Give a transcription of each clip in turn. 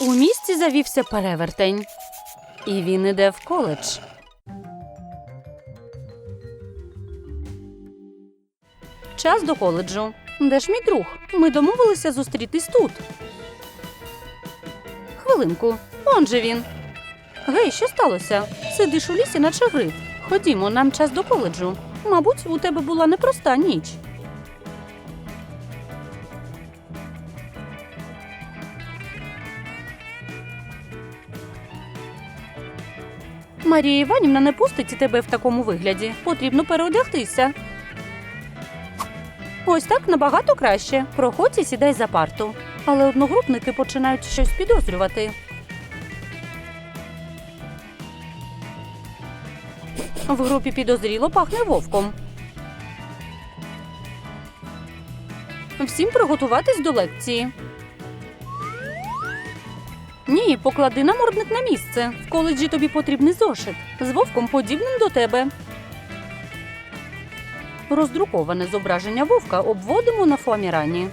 У місті завівся перевертень. І він іде в коледж. Час до коледжу. Де ж мій друг? Ми домовилися зустрітись тут. Хвилинку, он же він. Гей, що сталося? Сидиш у лісі, наче гриб. Ходімо, нам час до коледжу. Мабуть, у тебе була непроста ніч. Марія Іванівна не пустить тебе в такому вигляді. Потрібно переодягтися. Ось так набагато краще. Проходь і сідай за парту. Але одногрупники починають щось підозрювати. В групі підозріло пахне вовком. Всім приготуватись до лекції. Ні, поклади намордник на місце. В коледжі тобі потрібний зошит з вовком подібним до тебе. Роздруковане зображення вовка обводимо на фоамірані.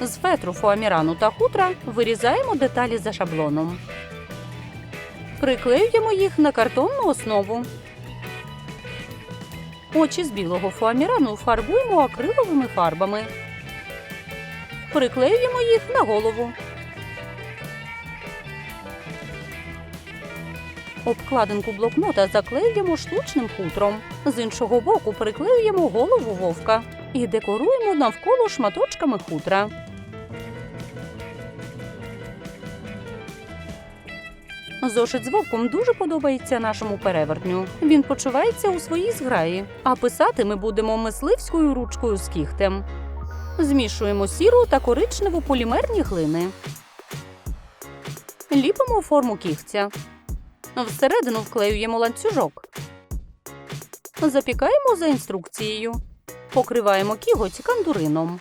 З фетру фоамірану та хутра вирізаємо деталі за шаблоном. Приклеюємо їх на картонну основу. Очі з білого фоамірану фарбуємо акриловими фарбами. Приклеюємо їх на голову. Обкладинку блокнота заклеюємо штучним хутром. З іншого боку приклеюємо голову вовка і декоруємо навколо шматочками хутра. Зошит з вовком дуже подобається нашому перевертню. Він почувається у своїй зграї, а писати ми будемо мисливською ручкою з кігтем. Змішуємо сіру та коричневу полімерні глини. Ліпимо форму кігтя. Всередину вклеюємо ланцюжок. Запікаємо за інструкцією. Покриваємо кіготь кандурином.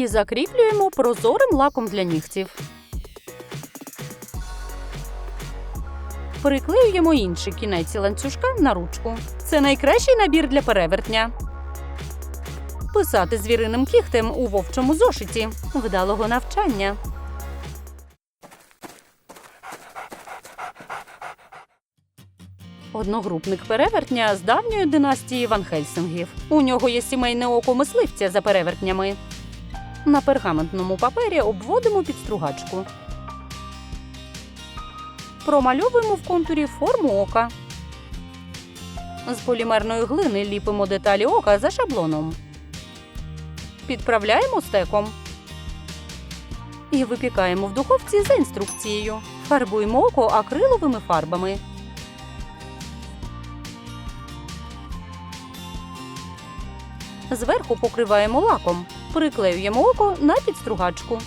І закріплюємо прозорим лаком для нігтів. Приклеюємо інший кінець ланцюжка на ручку. Це найкращий набір для перевертня. Писати звіриним кігтем у вовчому зошиті. Вдалого навчання. Одногрупник перевертня з давньої династії Ван Хельсингів. У нього є сімейне око мисливця за перевертнями. На пергаментному папері обводимо підстругачку. Промальовуємо в контурі форму ока. З полімерної глини ліпимо деталі ока за шаблоном. Підправляємо стеком. І випікаємо в духовці за інструкцією. Фарбуємо око акриловими фарбами. Зверху покриваємо лаком. Приклеюємо око на підстругачку.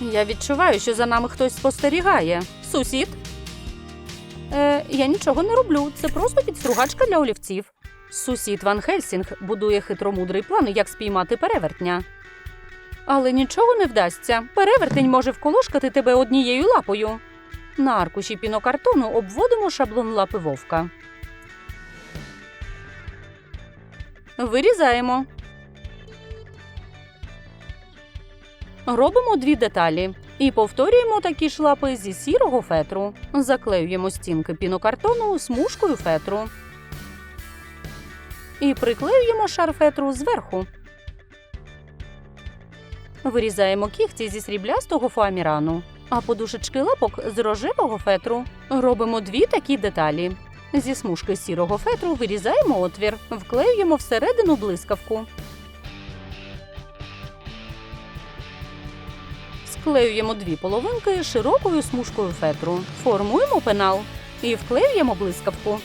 Я відчуваю, що за нами хтось спостерігає. Сусід? Е, я нічого не роблю. Це просто підстругачка для олівців. Сусід Ван Хельсінг будує хитромудрий план, як спіймати перевертня. Але нічого не вдасться. Перевертень може вколошкати тебе однією лапою. На аркуші пінокартону обводимо шаблон лапи вовка. Вирізаємо. Робимо дві деталі і повторюємо такі ж лапи зі сірого фетру. Заклеюємо стінки пінокартону смужкою фетру. І приклеюємо шар фетру зверху. Вирізаємо кігті зі сріблястого фоамірану, а подушечки лапок з рожевого фетру. Робимо дві такі деталі. Зі смужки сірого фетру вирізаємо отвір, вклеюємо всередину блискавку. Склеюємо дві половинки широкою смужкою фетру. Формуємо пенал і вклеюємо блискавку.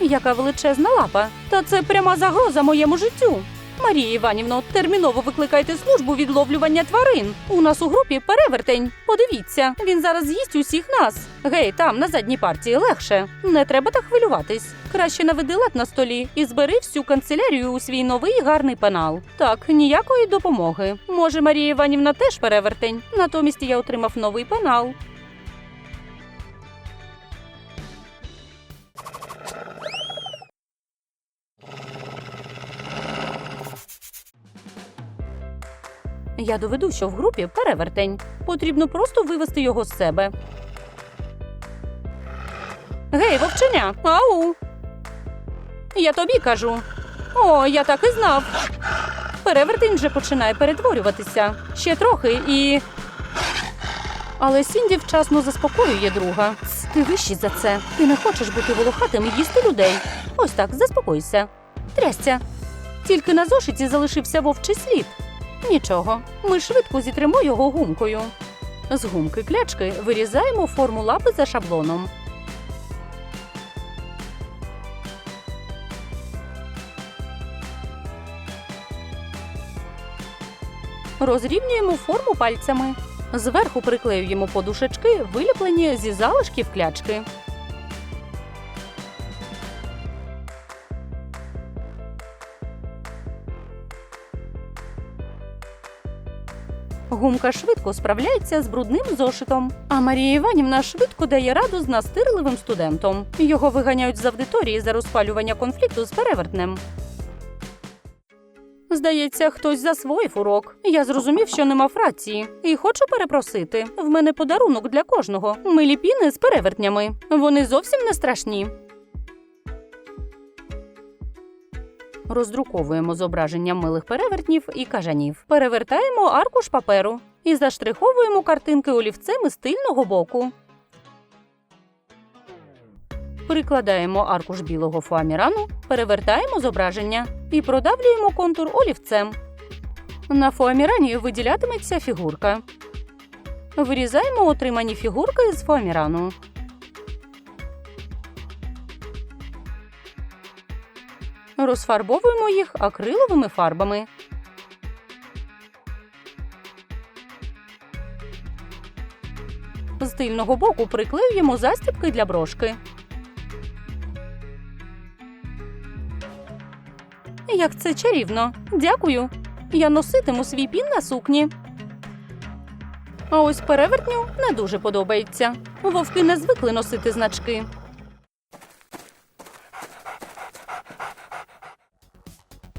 Яка величезна лапа! Та це пряма загроза моєму життю. Марія Іванівно, терміново викликайте службу відловлювання тварин. У нас у групі перевертень. Подивіться, він зараз з'їсть усіх нас. Гей, там на задній партії легше. Не треба так хвилюватись. Краще наведи лад на столі і збери всю канцелярію у свій новий гарний пенал. Так, ніякої допомоги. Може, Марія Іванівна теж перевертень. Натомість я отримав новий пенал. Я доведу, що в групі перевертень. Потрібно просто вивести його з себе. Гей, вовченя! Ау! Я тобі кажу. О, я так і знав. Перевертень вже починає перетворюватися. Ще трохи і. Але Сінді вчасно заспокоює друга. «Тс, Ти вищий за це. Ти не хочеш бути волохатим і їсти людей. Ось так, заспокойся. Трясся. Тільки на зошиті залишився вовчий слід. Нічого, ми швидко зітримо його гумкою. З гумки клячки вирізаємо форму лапи за шаблоном. Розрівнюємо форму пальцями. Зверху приклеюємо подушечки, виліплені зі залишків клячки. Гумка швидко справляється з брудним зошитом. А Марія Іванівна швидко дає раду з настирливим студентом. Його виганяють з аудиторії за розпалювання конфлікту з перевертнем. Здається, хтось засвоїв урок. Я зрозумів, що не мав рації, і хочу перепросити. В мене подарунок для кожного. Милі піни з перевертнями. Вони зовсім не страшні. Роздруковуємо зображення милих перевертнів і кажанів. Перевертаємо аркуш паперу і заштриховуємо картинки олівцем із тильного боку. Прикладаємо аркуш білого фоамірану, перевертаємо зображення і продавлюємо контур олівцем. На фоамірані виділятиметься фігурка. Вирізаємо отримані фігурки з фоамірану. Розфарбовуємо їх акриловими фарбами. З тильного боку приклеюємо застібки для брошки. Як це чарівно. Дякую. Я носитиму свій пін на сукні. А ось перевертню не дуже подобається. Вовки не звикли носити значки.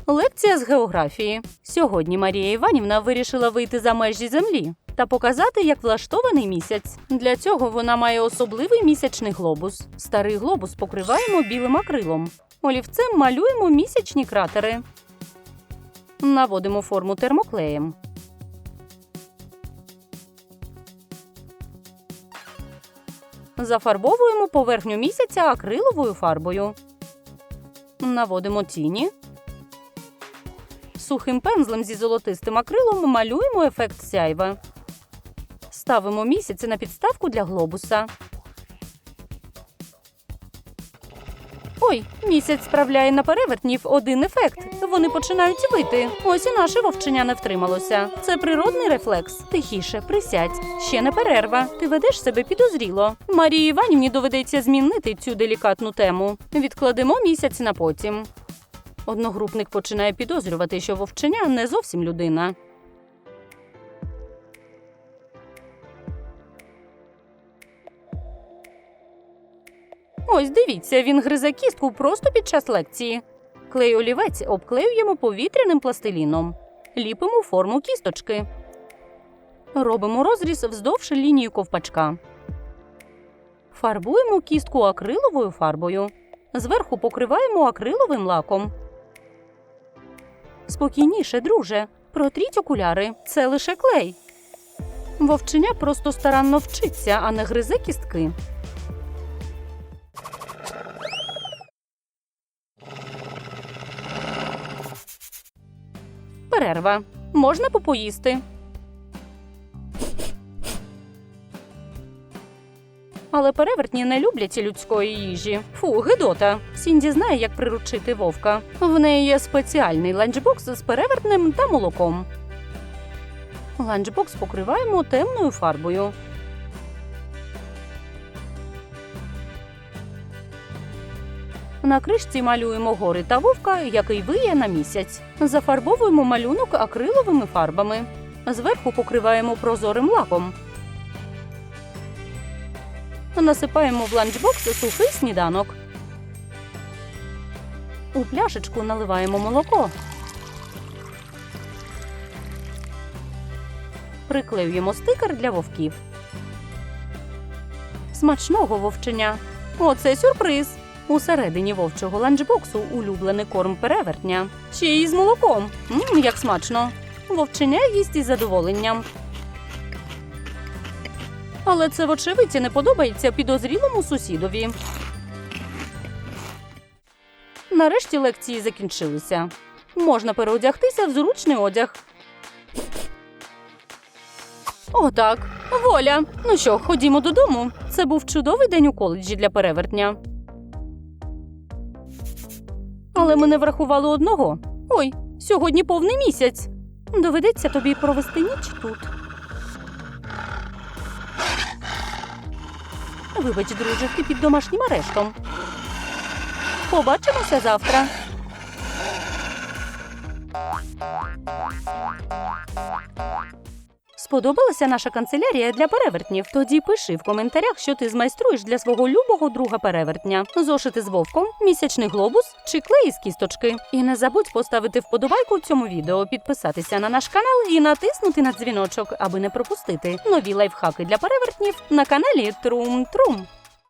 Лекція з географії. Сьогодні Марія Іванівна вирішила вийти за межі землі та показати, як влаштований місяць. Для цього вона має особливий місячний глобус. Старий глобус покриваємо білим акрилом. Олівцем малюємо місячні кратери. Наводимо форму термоклеєм. Зафарбовуємо поверхню місяця акриловою фарбою. Наводимо тіні. Сухим пензлем зі золотистим акрилом малюємо ефект сяйва. Ставимо місяць на підставку для глобуса. Ой, місяць справляє на перевертнів один ефект. Вони починають вити. Ось і наше вовчення не втрималося. Це природний рефлекс. Тихіше, присядь. Ще не перерва. Ти ведеш себе підозріло. Марії Іванівні доведеться змінити цю делікатну тему. Відкладемо місяць на потім. Одногрупник починає підозрювати, що вовчення не зовсім людина. Ось дивіться, він гризе кістку просто під час лекції. Клей олівець обклеюємо повітряним пластиліном. Ліпимо форму кісточки. Робимо розріз вздовж лінії ковпачка. Фарбуємо кістку акриловою фарбою. Зверху покриваємо акриловим лаком. Спокійніше, друже. Протріть окуляри. Це лише клей. Вовчення просто старанно вчиться, а не гризе кістки. Перерва. Можна попоїсти. Але перевертні не люблять людської їжі. Фу, гидота. Сінді знає, як приручити вовка. В неї є спеціальний ланчбокс з перевертнем та молоком. Ланчбокс покриваємо темною фарбою. На кришці малюємо гори та вовка, який виє на місяць. Зафарбовуємо малюнок акриловими фарбами. Зверху покриваємо прозорим лаком. Насипаємо в ланчбокс сухий сніданок. У пляшечку наливаємо молоко. Приклеюємо стикер для вовків. Смачного вовчення. Оце сюрприз. Усередині вовчого ланчбоксу улюблений корм перевертня. Ще й з молоком. Мм, як смачно. Вовченя їсть із задоволенням. Але це, вочевидь, не подобається підозрілому сусідові. Нарешті лекції закінчилися. Можна переодягтися в зручний одяг. Отак, воля. Ну що, ходімо додому. Це був чудовий день у коледжі для перевертня. Але ми не врахували одного. Ой, сьогодні повний місяць. Доведеться тобі провести ніч тут. Вибач, друже, ти під домашнім арештом. Побачимося завтра. Сподобалася наша канцелярія для перевертнів? Тоді пиши в коментарях, що ти змайструєш для свого любого друга перевертня. Зошити з вовком, місячний глобус чи клей з кісточки. І не забудь поставити вподобайку цьому відео, підписатися на наш канал і натиснути на дзвіночок, аби не пропустити нові лайфхаки для перевертнів на каналі Трум Трум.